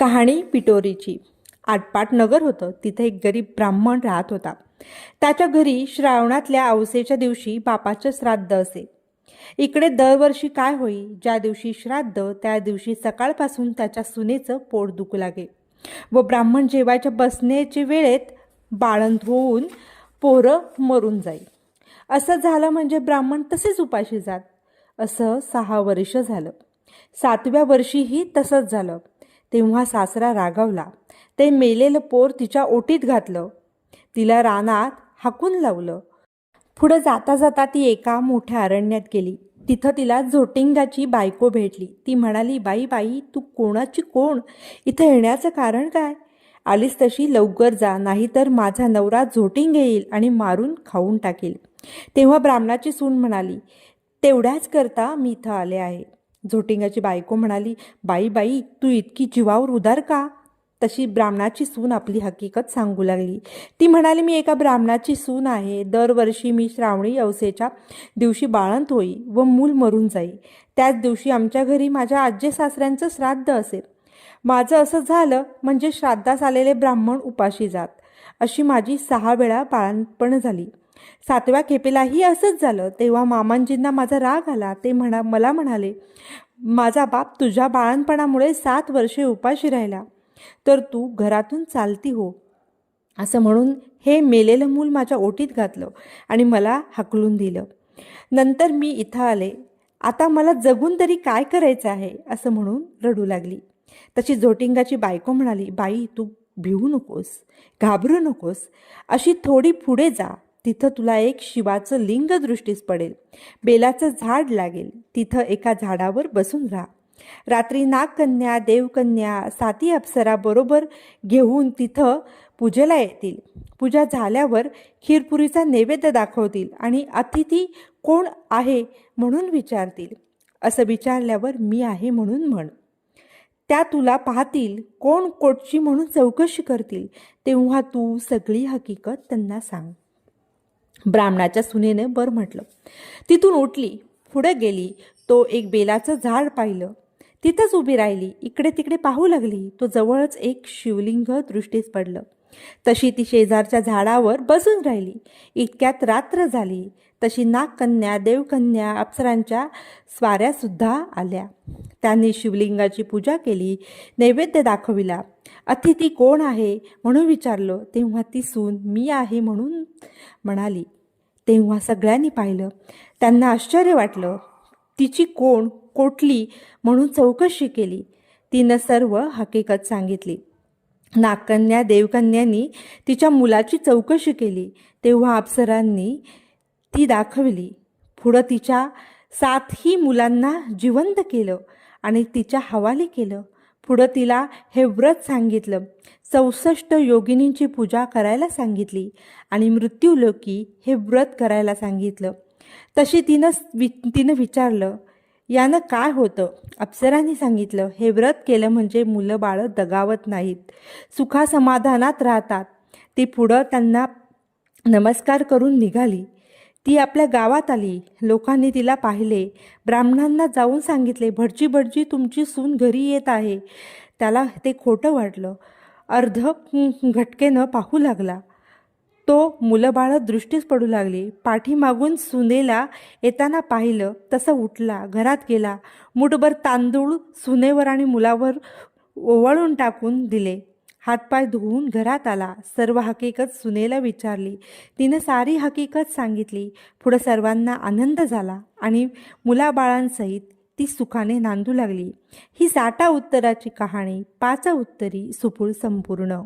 कहाणी पिटोरीची. आटपाट नगर होतं. तिथे एक गरीब ब्राह्मण राहत होता. त्याच्या घरी श्रावणातल्या अवसेच्या दिवशी बापाचं श्राद्ध असे. इकडे दरवर्षी काय होई? ज्या दिवशी श्राद्ध त्या दिवशी सकाळपासून त्याच्या सुनेचं पोट दुखू लागे. व ब्राह्मण जेवायच्या बसण्याच्या वेळेत बाळंत होऊन पोरं मरून जाई. असं झालं म्हणजे ब्राह्मण तसेच उपाशी जात. असं सहा वर्ष झालं. सातव्या वर्षीही तसंच झालं. तेव्हा सासरा रागावला. ते मेलेलं पोर तिच्या ओटीत घातलं. तिला रानात हाकून लावलं. पुढं जाता जाता ती एका मोठ्या अरण्यात गेली. तिथं तिला झोटिंगाची बायको भेटली. ती म्हणाली बाई बाई तू कोणाची कोण? इथं येण्याचं कारण काय? आलीस तशी लवकर जा नाहीतर माझा नवरा झोटिंग येईल आणि मारून खाऊन टाकेल. तेव्हा ब्राह्मणाची सून म्हणाली तेवढ्याच करता मी इथं आले आहे. झोटिंगाची बायको म्हणाली बाई बाई तू इतकी जीवावर उदार का? तशी ब्राह्मणाची सून आपली हकीकत सांगू लागली. ती म्हणाली मी एका ब्राह्मणाची सून आहे. दरवर्षी मी श्रावणी अवसेच्या दिवशी बाळंत होई व मूल मरून जाई. त्याच दिवशी आमच्या घरी माझ्या आजी सासऱ्यांचं श्राद्ध असेल. माझं असं झालं म्हणजे श्राद्धास आलेले ब्राह्मण उपाशी जात. अशी माझी सहा वेळा बाळंतपण झाली. सातव्या खेपेलाही असंच झालं. तेव्हा मामांजींना माझा राग आला. ते म्हणा मला म्हणाले माझा बाप तुझ्या बाळणपणामुळे सात वर्षे उपाशी राहिला. तर तू घरातून चालती हो. असं म्हणून हे मेलेलं मूल माझ्या ओटीत घातलं आणि मला हकलून दिलं. नंतर मी इथं आले. आता मला जगून तरी काय करायचं आहे? असं म्हणून रडू लागली. तशी झोटिंगाची बायको म्हणाली बाई तू भिवू नकोस घाबरू नकोस. अशी थोडी पुढे जा. तिथं तुला एक शिवाचं लिंग दृष्टीस पडेल. बेलाचं झाड लागेल. तिथं एका झाडावर बसून राहा. रात्री नागकन्या देवकन्या साती अप्सरा बरोबर घेऊन तिथं पूजेला येतील. पूजा झाल्यावर खीरपुरीचा नैवेद्य दाखवतील आणि अतिथी कोण आहे म्हणून विचारतील. असं विचारल्यावर मी आहे म्हणून म्हण. त्या तुला पाहतील. कोण कोटची म्हणून चौकशी करतील. तेव्हा तू सगळी हकीकत त्यांना सांग. ब्राह्मणाच्या सुनेने बरं म्हटलं तिथून उठली पुढं गेली तो एक बेलाचं झाड पाहिलं. तिथंच उभी राहिली इकडे तिकडे पाहू लागली. तो जवळच एक शिवलिंग दृष्टीस पडलं. तशी ती शेजारच्या झाडावर बसून राहिली. इतक्यात रात्र झाली. तशी नागकन्या देवकन्या अप्सरांच्या स्वाऱ्यासुद्धा आल्या. त्यांनी शिवलिंगाची पूजा केली नैवेद्य दाखविला. अतिथी कोण आहे म्हणून विचारलं. तेव्हा ती सून मी आहे म्हणून म्हणाली. तेव्हा सगळ्यांनी पाहिलं. त्यांना आश्चर्य वाटलं. तिची कोण कोटली म्हणून चौकशी केली. तिनं सर्व हकीकत सांगितली. नागकन्या देवकन्यांनी तिच्या मुलाची चौकशी केली. तेव्हा अप्सरांनी ती दाखवली. पुढं तिच्या सातही मुलांना जिवंत केलं आणि तिच्या हवाली केलं. पुढं तिला हे व्रत सांगितलं. चौसष्ट योगिनींची पूजा करायला सांगितली आणि मृत्यूलोकी हे व्रत करायला सांगितलं. तशी तिनं वि तिनं विचारलं यानं काय होतं? अप्सरांनी सांगितलं हे व्रत केलं म्हणजे मुलं बाळं दगावत नाहीत. सुखासमाधानात राहतात. ती पुढं त्यांना नमस्कार करून निघाली. ती आपल्या गावात आली. लोकांनी तिला पाहिले. ब्राह्मणांना जाऊन सांगितले भटजी भटजी तुमची सून घरी येत आहे. त्याला ते खोटं वाटलं. अर्ध घटकेनं पाहू लागला. तो मुलं बाळं दृष्टीस पडू लागली. पाठीमागून सुनेला येताना पाहिलं तसं उठला घरात गेला. मुठभर तांदूळ सुनेवर आणि मुलावर ओवाळून टाकून दिले. हातपाय धुवून घरात आला. सर्व हकीकत सुनेला विचारली. तिनं सारी हकीकत सांगितली. पुढं सर्वांना आनंद झाला आणि मुलाबाळांसहित ती सुखाने नांदू लागली. ही साठा उत्तराची कहाणी पाच उत्तरी सुपूळ संपूर्ण.